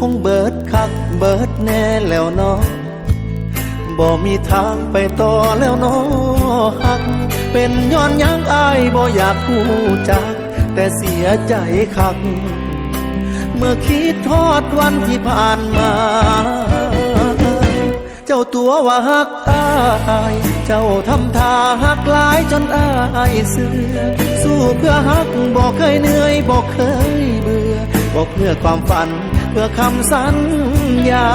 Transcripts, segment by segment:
คงเบิดคักเบิดแน่แล้วเนาะบ่มีทางไปต่อแล้วเนาะหัก เป็นย้อนยังอายบ่อยากพูจัก แต่เสียใจคัก เมื่อคิดทอดวันที่ผ่านมา เจ้าตัวว่าหักอาย เจ้าทำท่าหักหลายจนอายเสือสู้เพื่อหักบอกเคยเหนื่อยบอกเคย บื่อกเพื่อความฝัน เพื่อคำสัญญา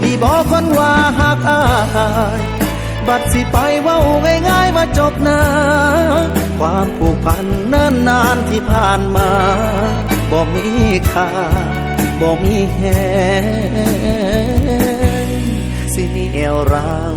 ที่บอกคนว่าหักอายบัดสิไปเว้าง่ายๆว่าจบนะความผูกพันเนิ่นนานที่ผ่านมาบ่มีค่าบ่มีแหงสิเหนียวรัง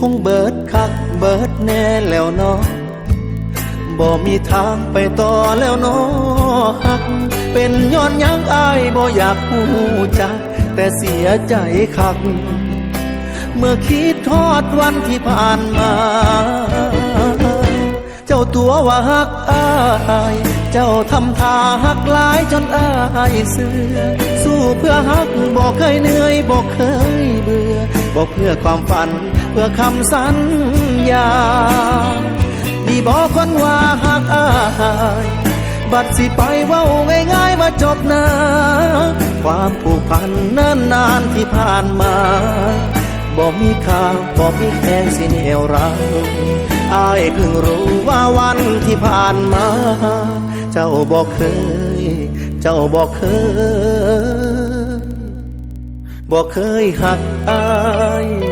คงเบิดคักเบิดแน่แล้วเนาะบ่มีทางไปต่อแล้วเนาะฮัก เป็นย้อนยังอายบ่อยากพูจัก แต่เสียใจคัก เมื่อคิดทอดวันที่ผ่านมา เจ้าตัวว่าฮักอายเจ้าทำท่าฮักหลายจนอายเสือสู้เพื่อฮักบอกเคยเหนื่อยบอกเคย บอกเพื่อความฝัน เพื่อคำสัญญา ดีบอกคนว่าฮักอายบัดสิไปเว้าง่ายๆว่าจบนะ ความผูกพันนิ่นนานที่ผ่านมา บอกมีค่าบอกมีแค่สิเหนียวรังอายเพิ่งรู้ว่าวันที่ผ่านมา เจ้าบอกเคย เจ้าบอกเคย บอกเคยหักอาย